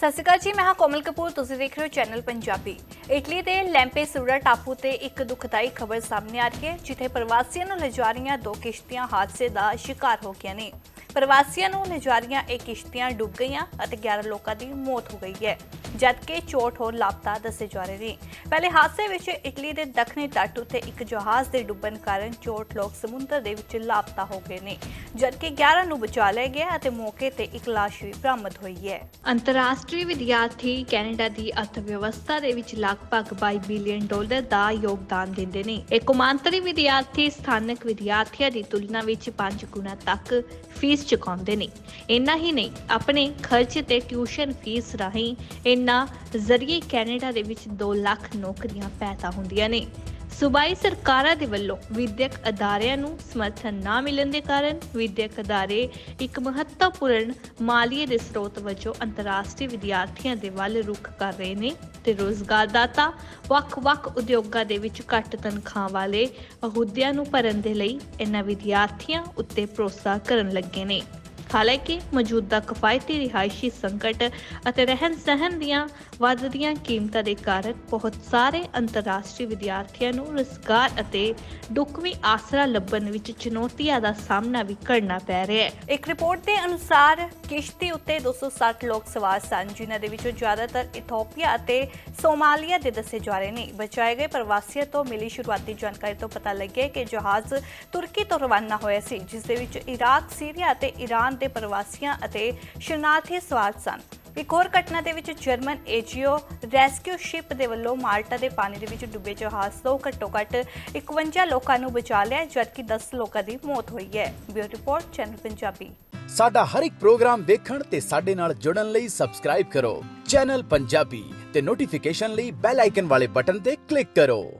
ਸਤਿ ਸ਼੍ਰੀ ਅਕਾਲ ਜੀ, ਮੈਂ ਹਾਂ ਕੋਮਲ ਕਪੂਰ, ਤੁਸੀਂ ਦੇਖ ਰਹੇ ਹੋ ਚੈਨਲ ਪੰਜਾਬੀ। ਇਟਲੀ ਦੇ ਲੈਂਪੇਸੂਰਾ ਟਾਪੂ ਤੇ ਇੱਕ ਦੁਖਦਾਈ ਖਬਰ ਸਾਹਮਣੇ ਆ ਰਹੀ ਹੈ, ਜਿੱਥੇ ਪ੍ਰਵਾਸੀਆਂ ਨੂੰ ਲਿਜਾ ਰਹੀਆਂ ਦੋ ਕਿਸ਼ਤੀਆਂ ਹਾਦਸੇ ਦਾ ਸ਼ਿਕਾਰ ਹੋ ਗਈਆਂ ਨੇ। ਪ੍ਰਵਾਸੀਆਂ ਨੂੰ ਲਿਜਾ ਰਹੀਆਂ ਇਹ ਕਿਸ਼ਤੀਆਂ ਡੁੱਬ ਗਈਆਂ ਅਤੇ 11 ਲੋਕਾਂ ਦੀ ਮੌਤ ਹੋ ਗਈ ਹੈ। ਜਦਕਿ ਚੋਟ ਹੋਰ ਲਾਪਤਾ ਦੱਸੇ ਜਾ ਰਹੇ ਨੇ। ਪਹਿਲੇ ਹਾਦਸੇ ਵਿੱਚ ਇਟਲੀ ਦੇ ਦੱਖਣੀ ਤੱਟ ਉੱਤੇ ਇੱਕ ਜਹਾਜ਼ ਦੇ ਡੁੱਬਣ ਕਾਰਨ ਚੋਟ ਲੋਕ ਸਮੁੰਦਰ ਦੇ ਵਿੱਚ ਲਾਪਤਾ ਹੋ ਗਏ ਨੇ, ਜਦਕਿ 11 ਨੂੰ ਬਚਾ ਲਿਆ ਗਿਆ ਅਤੇ ਮੌਕੇ ਤੇ ਇੱਕ ਲਾਸ਼ ਵੀ ਬਰਾਮਦ ਹੋਈ ਹੈ। ਅੰਤਰਰਾਸ਼ਟਰੀ ਵਿਦਿਆਰਥੀ ਕੈਨੇਡਾ ਦੀ ਅਰਥਵਿਵਸਥਾ ਦੇ ਵਿੱਚ ਲਗਭਗ 22 ਬਿਲੀਅਨ ਡਾਲਰ ਦਾ ਯੋਗਦਾਨ ਦਿੰਦੇ ਨੇ। ਇਹ ਕੌਮਾਂਤਰੀ ਵਿਦਿਆਰਥੀ ਸਥਾਨਕ ਵਿਦਿਆਰਥੀਆਂ ਦੀ ਤੁਲਨਾ ਵਿੱਚ 5 ਗੁਣਾ ਤੱਕ ਫੀਸ ਚੁਕਾਉਂਦੇ ਨੇ। ਇੰਨਾ ਹੀ ਨਹੀਂ, ਆਪਣੇ ਖਰਚ ਤੇ ਟਿਊਸ਼ਨ ਫੀਸ ਰਾਹੀਂ ਇਨ੍ਹਾਂ ਜ਼ਰੀਏ ਕੈਨੇਡਾ ਦੇ ਵਿੱਚ 2 ਲੱਖ ਨੌਕਰੀਆਂ ਪੈਦਾ ਹੁੰਦੀਆਂ ਨੇ। ਸੂਬਾਈ ਸਰਕਾਰਾਂ ਦੇ ਵੱਲੋਂ ਵਿਦਿਅਕ ਅਦਾਰਿਆਂ ਨੂੰ ਸਮਰਥਨ ਨਾ ਮਿਲਣ ਦੇ ਕਾਰਨ ਵਿਦਿਅਕ ਅਦਾਰੇ ਇੱਕ ਮਹੱਤਵਪੂਰਨ ਮਾਲੀਏ ਦੇ ਸਰੋਤ ਵਜੋਂ ਅੰਤਰਰਾਸ਼ਟਰੀ ਵਿਦਿਆਰਥੀਆਂ ਦੇ ਵੱਲ ਰੁਖ ਕਰ ਰਹੇ ਨੇ ਤੇ ਰੋਜ਼ਗਾਰਦਾਤਾ ਵੱਖ-ਵੱਖ ਉਦਯੋਗਾਂ ਦੇ ਵਿੱਚ ਘੱਟ ਤਨਖਾਹ ਵਾਲੇ ਅਹੁਦਿਆਂ ਨੂੰ ਭਰਨ ਦੇ ਲਈ ਇਹਨਾਂ ਵਿਦਿਆਰਥੀਆਂ ਉੱਤੇ ਭਰੋਸਾ ਕਰਨ ਲੱਗੇ ਨੇ। ਹਾਲਾਂਕਿ ਮੌਜੂਦਾ ਕਿਫਾਇਤੀ ਰਿਹਾਇਸ਼ੀ ਸੰਕਟ ਅਤੇ ਰਹਿਣ ਸਹਿਣ ਦੀਆਂ ਵੱਧਦੀਆਂ ਕੀਮਤਾਂ ਦੇ ਕਾਰਨ ਬਹੁਤ ਸਾਰੇ ਅੰਤਰਰਾਸ਼ਟਰੀ ਵਿਦਿਆਰਥੀਆਂ ਨੂੰ ਰੁਜ਼ਗਾਰ ਅਤੇ ਢੁਕਵੀਂ ਆਸਰਾ ਲੱਭਣ ਵਿੱਚ ਚੁਣੌਤੀਆਂ ਦਾ ਸਾਹਮਣਾ ਵੀ ਕਰਨਾ ਪੈ ਰਿਹਾ ਹੈ। ਇੱਕ ਰਿਪੋਰਟ ਦੇ ਅਨੁਸਾਰ ਕਿਸ਼ਤੀ ਉੱਤੇ 260 ਲੋਕ ਸਵਾਰ ਸਨ, ਜਿਨ੍ਹਾਂ ਦੇ ਵਿੱਚੋਂ ਜ਼ਿਆਦਾਤਰ ਇਥੋਪੀਆ ਅਤੇ ਸੋਮਾਲੀਆ ਦੇ ਦੱਸੇ ਜਾ ਰਹੇ ਨੇ। ਬਚਾਏ ਗਏ ਪ੍ਰਵਾਸੀਆਂ ਤੋਂ ਮਿਲੀ ਸ਼ੁਰੂਆਤੀ ਜਾਣਕਾਰੀ ਤੋਂ ਪਤਾ ਲੱਗਿਆ ਕਿ ਜਹਾਜ਼ ਤੁਰਕੀ ਤੋਂ ਰਵਾਨਾ ਹੋਇਆ ਸੀ, ਜਿਸ ਦੇ ਵਿੱਚ ਇਰਾਕ, ਸੀਰੀਆ ਅਤੇ ਈਰਾਨ ਦੇ ਪ੍ਰਵਾਸੀਆਂ ਅਤੇ ਸ਼ਰਨਾਰਥੀ ਸਵਾਰ ਸਨ। ਇੱਕ ਹੋਰ ਘਟਨਾ ਦੇ ਵਿੱਚ ਜਰਮਨ ਏਜੀਓ ਰੈਸਕਿਊ ਸ਼ਿਪ ਦੇ ਵੱਲੋਂ ਮਾਲਟਾ ਦੇ ਪਾਣੀ ਦੇ ਵਿੱਚ ਡੁੱਬੇ ਜਹਾਜ਼ ਤੋਂ ਘੱਟੋ-ਘੱਟ 51 ਲੋਕਾਂ ਨੂੰ ਬਚਾ ਲਿਆ, ਜਦਕਿ 10 ਲੋਕਾਂ ਦੀ ਮੌਤ ਹੋਈ ਹੈ। Bureau report, channel Punjabi. ਸਾਡਾ ਹਰ ਇੱਕ ਪ੍ਰੋਗਰਾਮ ਦੇਖਣ ਤੇ ਸਾਡੇ ਨਾਲ ਜੁੜਨ ਲਈ ਸਬਸਕ੍ਰਾਈਬ ਕਰੋ। ਚੈਨਲ ਪੰਜਾਬੀ ਤੇ ਨੋਟੀਫਿਕੇਸ਼ਨ ਲਈ ਬੈਲ ਆਈਕਨ ਵਾਲੇ ਬਟਨ ਤੇ ਕਲਿੱਕ ਕਰੋ।